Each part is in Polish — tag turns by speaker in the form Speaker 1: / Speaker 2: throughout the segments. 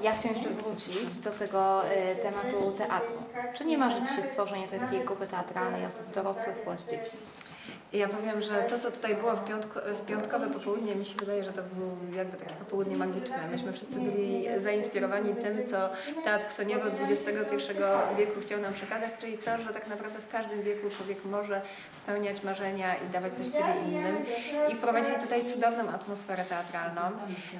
Speaker 1: Ja chciałam jeszcze wrócić do tego e, tematu teatru. Czy nie marzy Ci się stworzenie tej takiej grupy teatralnej osób dorosłych bądź dzieci?
Speaker 2: Ja powiem, że to, co tutaj było w, piątko, w piątkowe popołudnie, mi się wydaje, że to było jakby takie popołudnie magiczne. Myśmy wszyscy byli zainspirowani tym, co Teatr Soniowy XXI wieku chciał nam przekazać, czyli to, że tak naprawdę w każdym wieku człowiek może spełniać marzenia i dawać coś siebie innym. I wprowadzili tutaj cudowną atmosferę teatralną.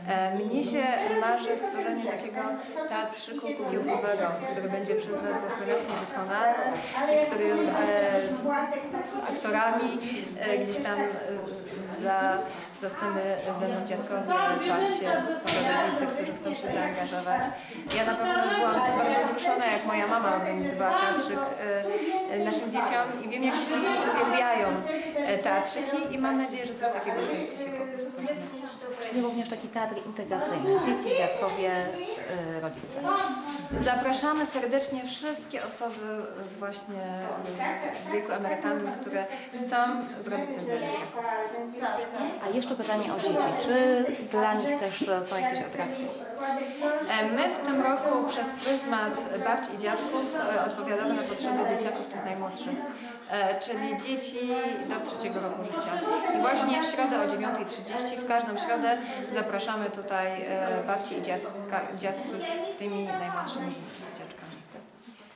Speaker 2: E, Mnie się marzy stworzenie takiego teatrzyku kukiełkowego, który będzie przez nas własnoręcznie wykonany i w którym e, aktorami e, gdzieś tam za, za sceny będą dziadkowie, babcie, rodzice, którzy chcą się zaangażować. Ja na pewno byłam bardzo wzruszona, jak moja mama organizowała teatrzyk e, naszym dzieciom i wiem, jak dzieci uwielbiają e, teatrzyki i mam nadzieję, że coś takiego w Tęczce się po- stworzymy.
Speaker 1: Czyli również taki teatr integracyjny. Dzieci, dziadkowie, e, rodzice.
Speaker 2: Zapraszamy serdecznie wszystkie osoby właśnie w wieku emerytalnym, które chcą zrobić coś dla dzieciaków.
Speaker 1: A jeszcze pytanie o dzieci. Czy dla nich też są jakieś atrakcje?
Speaker 2: E, My w tym roku przez pryzmat babci i dziadków e, odpowiadamy na potrzeby dzieciaków tych najmłodszych, e, czyli dzieci do trzeciego roku życia. I właśnie w środę o 9.30, w każdą środę zapraszamy tutaj babci i dziadka, dziadki z tymi najmłodszymi dzieciaczkami.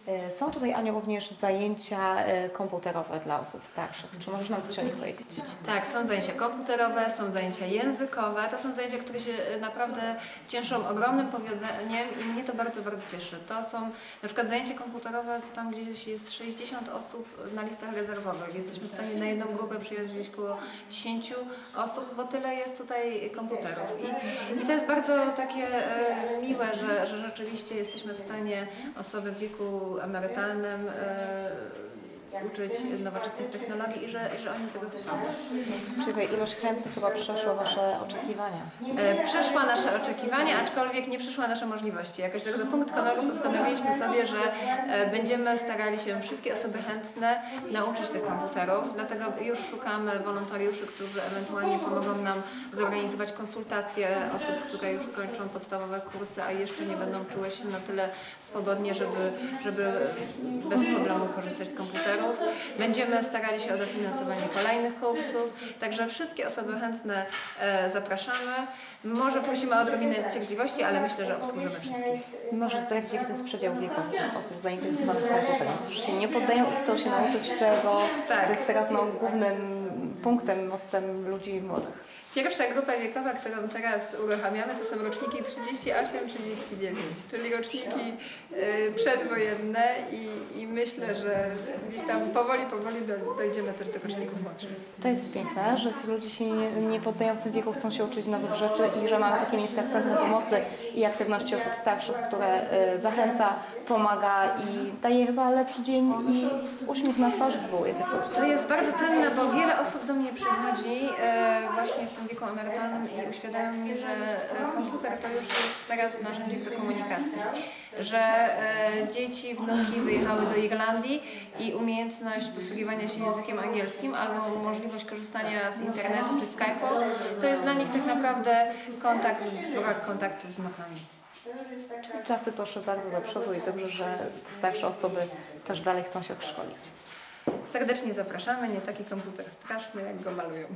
Speaker 1: E, Są tutaj, Aniu, również zajęcia e, komputerowe dla osób starszych. Czy możesz nam coś o nich powiedzieć?
Speaker 2: Tak, są zajęcia komputerowe, są zajęcia językowe. To są zajęcia, które się e, naprawdę cieszą ogromnym powodzeniem i mnie to bardzo, bardzo cieszy. To są na przykład zajęcia komputerowe, to tam gdzieś jest 60 osób na listach rezerwowych. Jesteśmy w stanie na jedną grupę przyjąć gdzieś około 10 osób, bo tyle jest tutaj komputerów. I, i to jest bardzo takie miłe, że, że rzeczywiście jesteśmy w stanie osoby w wieku emerytalnym e, uczyć nowoczesnych technologii i że, że oni tego chcą.
Speaker 1: Czyli ilość chętnych chyba przeszła Wasze oczekiwania.
Speaker 2: E, Przeszła nasze oczekiwania, aczkolwiek nie przeszła nasze możliwości. Jakoś tak za punkt honoru postanowiliśmy sobie, że e, będziemy starali się wszystkie osoby chętne nauczyć tych komputerów, dlatego już szukamy wolontariuszy, którzy ewentualnie pomogą nam zorganizować konsultacje osób, które już skończą podstawowe kursy, a jeszcze nie będą czuły się na tyle swobodnie, żeby, żeby bez problemu korzystać z Będziemy starali się o dofinansowanie kolejnych kursów, także wszystkie osoby chętne e, zapraszamy. Może prosimy o odrobinę cierpliwości, ale myślę, że obsłużymy wszystkich.
Speaker 1: Może zdradzić, jaki jest przedział wiekowy osób zainteresowanych komputerem, którzy się nie poddają i chcą się nauczyć tego,
Speaker 2: Tak.
Speaker 1: co jest teraz no, głównym punktem, mottem ludzi młodych.
Speaker 2: Pierwsza grupa wiekowa, którą teraz uruchamiamy, to są roczniki 38-39, czyli roczniki y, przedwojenne i, i myślę, że gdzieś tam powoli, powoli do, dojdziemy też do roczników młodszych.
Speaker 1: To jest piękne, że ci ludzie się nie, nie poddają w tym wieku, chcą się uczyć nowych rzeczy i że mamy takie miejsce jak Centrum Pomocy i aktywności osób starszych, które y, zachęca, pomaga i daje chyba lepszy dzień i uśmiech na twarzy wywołuje tych ludzi.
Speaker 2: To jest bardzo cenne, bo wiele osób do mnie przychodzi e, właśnie w tym wieku emerytalnym i uświadamia mi, że e, komputer to już jest teraz narzędzie do komunikacji. Że e, dzieci, wnuki wyjechały do Irlandii i umiejętność posługiwania się językiem angielskim albo możliwość korzystania z internetu czy Skype'u to jest dla nich tak naprawdę kontakt brak kontaktu z wnukami.
Speaker 1: Czasy poszły bardzo do przodu i dobrze, że starsze osoby też dalej chcą się szkolić.
Speaker 2: Serdecznie zapraszamy, nie taki komputer straszny jak go malują.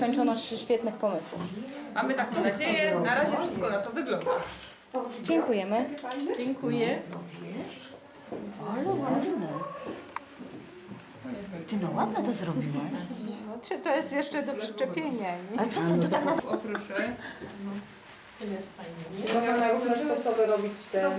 Speaker 1: Pełność świetnych pomysłów.
Speaker 3: Mamy taką nadzieję, na razie wszystko na to wygląda.
Speaker 1: Dziękujemy.
Speaker 3: Dziękuję.
Speaker 4: Ale ładne. Ty no ładne to zrobiłaś.
Speaker 5: Czy to jest jeszcze do przyczepienia? Nie?
Speaker 4: Ale przestań to tak na...
Speaker 3: O proszę.
Speaker 1: Można na różne sposoby robić ten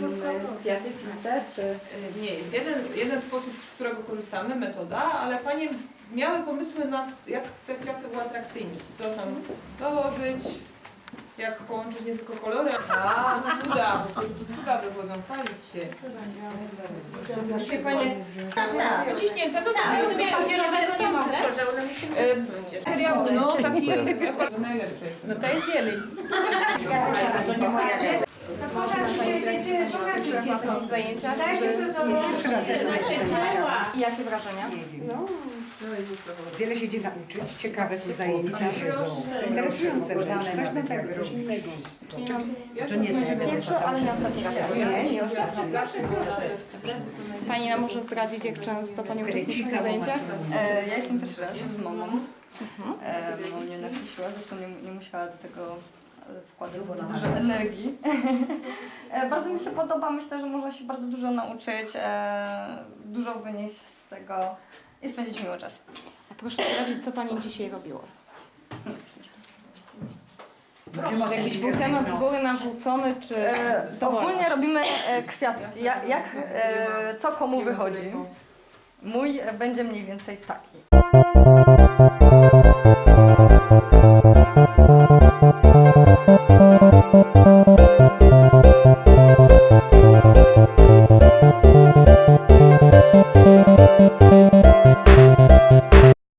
Speaker 1: kwiaty, pizzę, czy...
Speaker 3: Y, Nie, jest jeden, jeden sposób, z którego korzystamy, metoda, ale Panie miały pomysły na jak te kwiaty uatrakcyjnić. Co tam dołożyć, jak połączyć nie tylko kolory, a no cuda, po prostu cuda wychodzą, palić się. Dzisiaj Panie wyciśnięte, no tak, dwie,
Speaker 5: wersję mogę?
Speaker 3: no taki, najlepszy. No to jest jeleń.
Speaker 1: na tych zajęciach? I jakie wrażenia?
Speaker 6: Wiele się idzie nauczyć, ciekawe są zajęcia, interesujące wręcz, coś nowego, coś innego.
Speaker 1: Mam
Speaker 6: To nie jest
Speaker 1: pierwszy, ale nie ostatni raz.
Speaker 6: Nie, nie ostatnio.
Speaker 1: Pani nam może zdradzić, jak często Pani uczestniczy w tych zajęciach?
Speaker 7: E, ja jestem pierwszy raz z mamą. E, mama mnie nakręciła, zresztą nie, nie musiała do tego e, wkładać zbyt dużo energii. e, bardzo mi się podoba, myślę, że można się bardzo dużo nauczyć, e, dużo wynieść z tego i spędzić miło czas.
Speaker 1: A proszę zdradzić, co Pani dzisiaj robiła? Czy jakiś był temat z góry narzucony, czy
Speaker 7: E, ogólnie robimy e, kwiatki, jak, jak e, co komu wychodzi. Mój będzie mniej więcej taki.